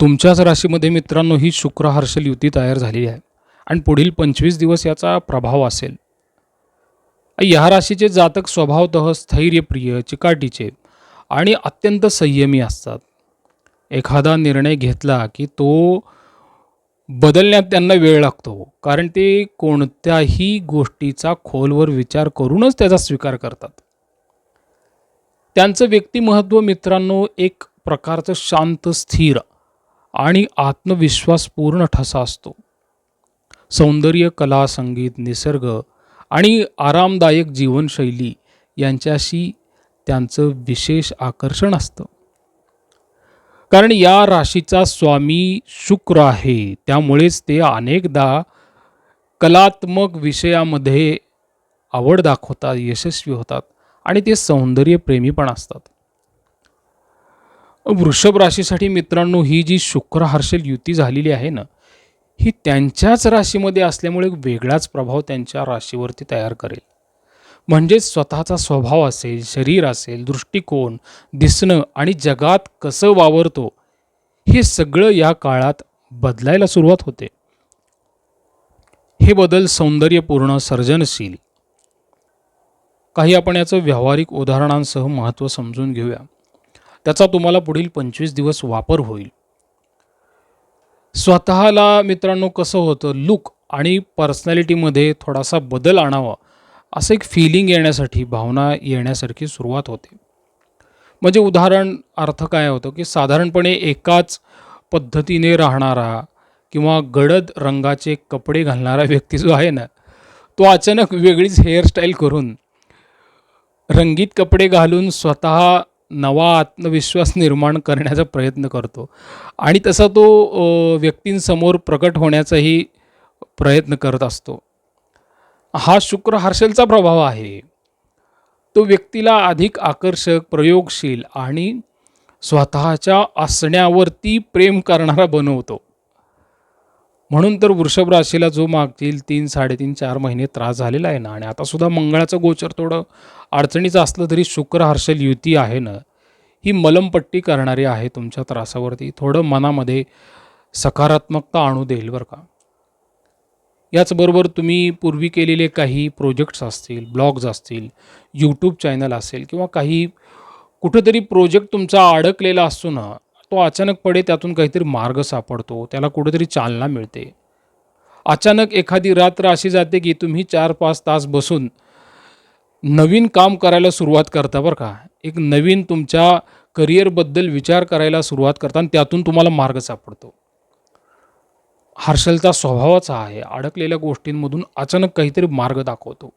तुमच्याच राशीमध्ये मित्रांनो ही शुक्र हर्षल युती तयार झालेली आहे. आणि पुढील पंचवीस दिवस याचा प्रभाव असेल. या राशीचे जातक स्वभावतः स्थैर्यप्रिय चिकाटीचे आणि अत्यंत संयमी असतात. एखादा निर्णय घेतला की तो बदलण्यात त्यांना वेळ लागतो कारण ते कोणत्याही गोष्टीचा खोलवर विचार करूनच त्याचा स्वीकार करतात. त्यांचं व्यक्तिमत्व मित्रांनो एक प्रकारचं शांत स्थिर आणि आत्मविश्वासपूर्ण ठसा असतो. सौंदर्य कला संगीत निसर्ग आणि आरामदायक जीवनशैली यांच्याशी त्यांचं विशेष आकर्षण असतं. कारण या राशीचा स्वामी शुक्र आहे. त्यामुळेच ते अनेकदा कलात्मक विषयामध्ये आवड दाखवतात यशस्वी होतात आणि ते सौंदर्यप्रेमी पण असतात. वृषभ राशीसाठी मित्रांनो ही जी शुक्र हर्षल युती झालेली आहे ना ही त्यांच्याच राशीमध्ये असल्यामुळे वेगळाच प्रभाव त्यांच्या राशीवरती तयार करेल. म्हणजेच स्वतःचा स्वभाव असेल शरीर असेल दृष्टिकोन दिसणं आणि जगात कसं वावरतो हे सगळं या काळात बदलायला सुरुवात होते. हे बदल सौंदर्यपूर्ण सर्जनशील. काही आपण याचं व्यावहारिक उदाहरणांसह महत्त्व समजून घेऊया. त्याचा तुम्हाला पुढील पंचवीस दिवस वापर होईल. स्वतःला मित्रांनो कसं होतं लुक आणि पर्सनॅलिटीमध्ये थोडासा बदल आणावा असं एक फिलिंग येण्यासाठी भावना येण्यासारखी सुरुवात होते. म्हणजे उदाहरण अर्थ काय होतं की साधारणपणे एकाच पद्धतीने राहणारा किंवा गडद रंगाचे कपडे घालणारा व्यक्ती जो आहे ना तो अचानक वेगळीच हेअरस्टाईल करून रंगीत कपडे घालून स्वतः नवा आत्मविश्वास निर्माण करण्याचा प्रयत्न करतो. आणि तसा तो व्यक्तींसमोर प्रकट होण्याचाही प्रयत्न करत असतो. हा शुक्र हर्षलचा प्रभाव आहे. तो व्यक्तीला अधिक आकर्षक प्रयोगशील आणि स्वतःच्या असण्यावरती प्रेम करणारा बनवतो. म्हणून तर वृषभ राशीला जो मागतील तीन साडेतीन चार महिने त्रास झालेला आहे ना. आणि आता सुद्धा मंगळाचं गोचर थोडं अडचणीचं असलं तरी शुक्र हर्षल युती आहे ना. ही मलमपट्टी करणारी आहे तुमच्या त्रासावरती. थोडं मनामध्ये सकारात्मकता आणू देईल बरं का. याचबरोबर तुम्ही पूर्वी केलेले काही प्रोजेक्ट्स असतील ब्लॉग्स असतील यूट्यूब चॅनल असेल किंवा काही कुठंतरी प्रोजेक्ट तुमचा अडकलेला असतो ना तो अचानकपणे त्यातून काहीतरी मार्ग सापडतो. त्याला कुठेतरी चालना मिळते. अचानक एखादी रात्र अशी जाते की तुम्ही चार पाच तास बसून नवीन काम करायला सुरुवात करता बरं का. एक नवीन तुमच्या करिअरबद्दल विचार करायला सुरुवात करता आणि त्यातून तुम्हाला मार्ग सापडतो. हर्षलचा स्वभावाचा आहे. अडकलेल्या गोष्टींमधून अचानक काहीतरी मार्ग दाखवतो.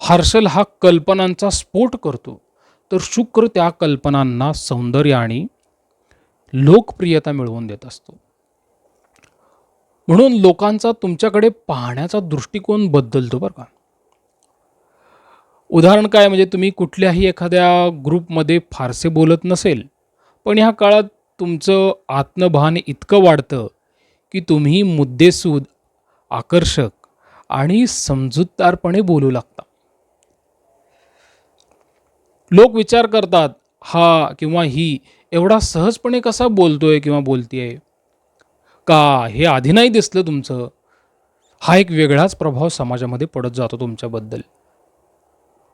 हर्षल हा कल्पनांचा स्फोट करतो. तर शुक्र त्या कल्पनांना सौंदर्य आणि लोकप्रियता मिळवून देत असतो. म्हणून लोकांचा तुमच्याकडे पाहण्याचा दृष्टिकोन बदलतो बरं का. उदाहरण काय म्हणजे तुम्ही कुठल्याही एखाद्या ग्रुपमध्ये फारसे बोलत नसेल पण ह्या काळात तुमचं आत्मभान इतकं वाढतं की तुम्ही मुद्देसूद आकर्षक आणि समजूतदारपणे बोलू लागता. लोक विचार करतात हा किंवा ही एवढा सहजपणे कसा बोलतोय किंवा बोलतीये? का हे आधी नाही दिसलं तुमचं? हा एक वेगळाच प्रभाव समाजामध्ये पडत जातो तुमच्याबद्दल.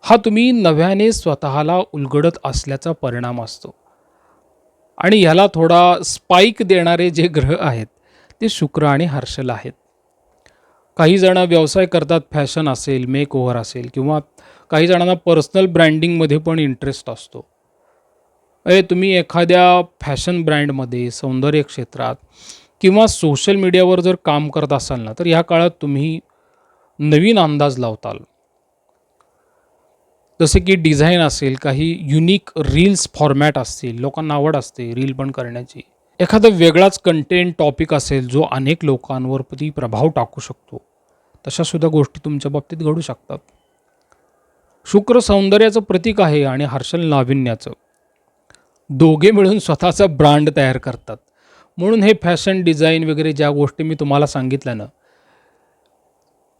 हा तुम्ही नव्याने स्वतःला उलगडत असल्याचा परिणाम असतो. आणि ह्याला थोडा स्पाईक देणारे जे ग्रह आहेत ते शुक्र आणि हर्षल आहेत. काही जण व्यवसाय करतात फॅशन असेल मेक ओव्हर असेल किंवा काही जणांना पर्सनल ब्रँडिंगमध्ये पण इंटरेस्ट असतो. अरे तुम्ही एखाद्या फॅशन ब्रँडमध्ये सौंदर्य क्षेत्रात किंवा सोशल मीडियावर जर काम करत असाल ना तर ह्या काळात तुम्ही नवीन अंदाज लावताल. जसे की डिझाईन असेल काही युनिक रील्स फॉर्मॅट असतील लोकांना आवड असते रील पण करण्याची. एखादा वेगळाच कंटेंट टॉपिक असेल जो अनेक लोकांवर ती प्रभाव टाकू शकतो. तशासुद्धा गोष्टी तुमच्या बाबतीत घडू शकतात. शुक्र सौंदर्याचं प्रतीक आहे आणि हर्षल नाविन्याचं. दोघे मिळून स्वतःचा ब्रँड तयार करतात. म्हणून हे फॅशन डिझाईन वगैरे ज्या गोष्टी मी तुम्हाला सांगितल्या ना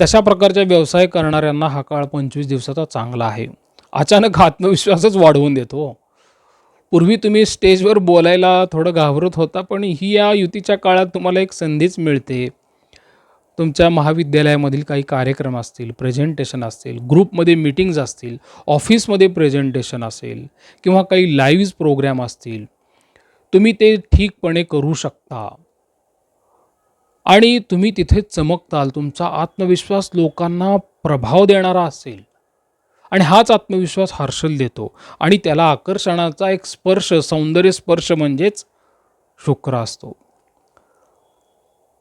तशा प्रकारच्या व्यवसाय करणाऱ्यांना हा काळ पंचवीस दिवसाचा चांगला आहे. अचानक आत्मविश्वासच वाढवून देतो हो. पूर्वी तुम्ही स्टेजवर बोलायला थोडं घाबरत होता पण ही या युतीच्या काळात तुम्हाला एक संधीच मिळते. तुमच्या महाविद्यालयामधील काही कार्यक्रम असतील प्रेझेंटेशन असतील ग्रुपमध्ये मीटिंग्ज असतील ऑफिसमध्ये प्रेझेंटेशन असेल किंवा काही लाईव्ह प्रोग्रॅम असतील तुम्ही ते ठीकपणे करू शकता. आणि तुम्ही तिथे चमकताल तुमचा आत्मविश्वास लोकांना प्रभाव देणारा असेल. आणि हाच आत्मविश्वास हर्षल देतो. आणि त्याला आकर्षणाचा एक स्पर्श सौंदर्य स्पर्श म्हणजेच शुक्र असतो.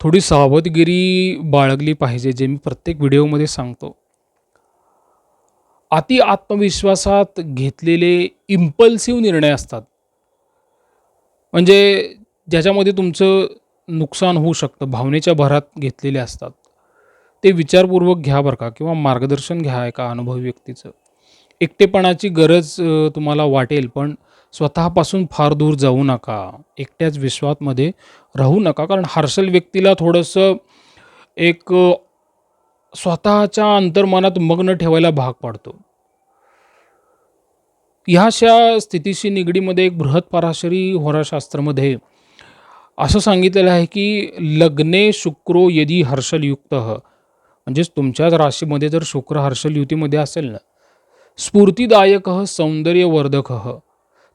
थोडी सावधगिरी बाळगली पाहिजे जे मी प्रत्येक व्हिडिओमध्ये सांगतो. अति आत्मविश्वासात घेतलेले इम्पल्सिव्ह निर्णय असतात. म्हणजे ज्याच्यामध्ये तुमचं नुकसान होऊ शकतं भावनेच्या भरात घेतलेले असतात. ते विचारपूर्वक घ्या बरं का किंवा मार्गदर्शन घ्या एका अनुभवी व्यक्तीचं. एकटेपणाची गरज तुम्हाला वाटेल पण स्वतःपासून फार दूर जाऊ नका. एकट्याच विश्वातमध्ये राहू नका. कारण हर्षल व्यक्तीला थोडंसं एक स्वतःच्या अंतर्मनात मग्न ठेवायला भाग पाडतो. ह्याशा स्थितीशी निगडीमध्ये एक बृहत पराशरी होराशास्त्रामध्ये असं सांगितलेलं आहे की लग्ने शुक्रो यदी हर्षलयुक्त म्हणजेच तुमच्याच राशीमध्ये जर शुक्र हर्षलयुतीमध्ये असेल ना स्फूर्तिदायक सौंदर्यवर्धक.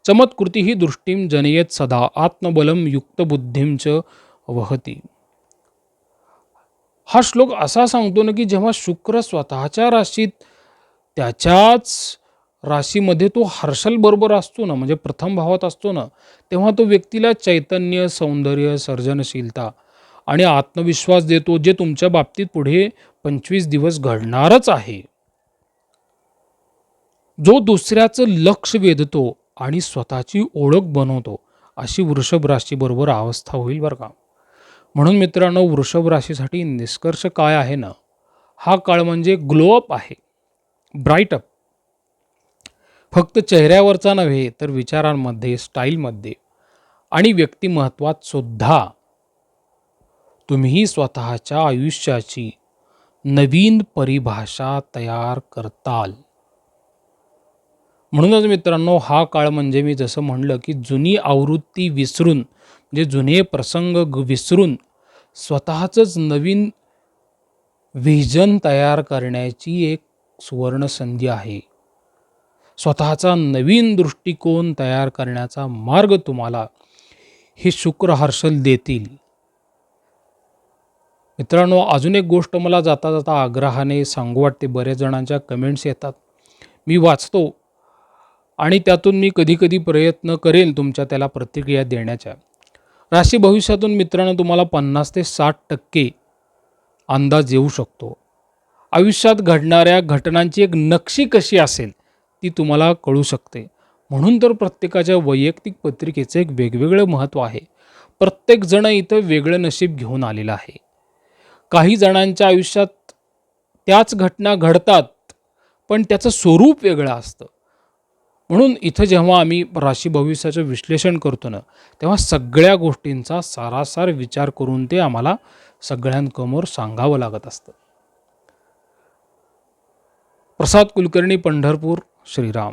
चमत्कृती ही दृष्टीम जनयेत सदा आत्मबलम युक्त बुद्धिम च वहती। हा श्लोक असा सांगतो ना की जेव्हा शुक्र स्वतःच्या राशीत त्याच्याच राशीमध्ये तो हर्षल बरोबर असतो ना म्हणजे प्रथम भावात असतो ना तेव्हा तो व्यक्तीला चैतन्य सौंदर्य सर्जनशीलता आणि आत्मविश्वास देतो जे तुमच्या बाबतीत पुढे पंचवीस दिवस घडणारच आहे. जो दुसऱ्याचं लक्ष वेधतो आणि स्वतःची ओळख बनवतो अशी वृषभ राशीबरोबर अवस्था होईल बरं का. म्हणून मित्रांनो वृषभ राशीसाठी निष्कर्ष काय आहे ना हा काळ म्हणजे ग्लोअप आहे. ब्राईट अप फक्त चेहऱ्यावरचा नव्हे तर विचारांमध्ये स्टाईलमध्ये आणि व्यक्तिमत्वात सुद्धा तुम्ही स्वतःच्या आयुष्याची नवीन परिभाषा तयार करताल. म्हणूनच मित्रांनो हा काळ म्हणजे मी जसं म्हणलं की जुनी आवृत्ती विसरून म्हणजे जुने प्रसंग विसरून स्वतःचंच नवीन व्हिजन तयार करण्याची एक सुवर्ण संधी आहे. स्वतःचा नवीन दृष्टिकोन तयार करण्याचा मार्ग तुम्हाला हे शुक्र हर्षल देतील. मित्रांनो अजून एक गोष्ट मला जाता जाता आग्रहाने सांगू वाटते. बऱ्याच जणांच्या कमेंट्स येतात. मी वाचतो. आणि त्यातून मी कधीकधी प्रयत्न करेल तुमच्या त्याला प्रतिक्रिया देण्याच्या राशी भविष्यातून मित्रांनो तुम्हाला पन्नास ते साठ टक्के अंदाज येऊ शकतो. आयुष्यात घडणाऱ्या घटनांची एक नक्षी कशी असेल ती तुम्हाला कळू शकते. म्हणून तर प्रत्येकाच्या वैयक्तिक पत्रिकेचं एक वेगवेगळं महत्त्व आहे. प्रत्येकजण इथं वेगळं नशीब घेऊन आलेलं आहे. काही जणांच्या आयुष्यात त्याच घटना घडतात पण त्याचं स्वरूप वेगळं असतं. म्हणून इथं जेव्हा आम्ही राशी भविष्याचं विश्लेषण करतो ना तेव्हा सगळ्या गोष्टींचा सारासार विचार करून ते आम्हाला सगळ्यांसमोर सांगावं लागत असतं. प्रसाद कुलकर्णी पंढरपूर श्रीराम.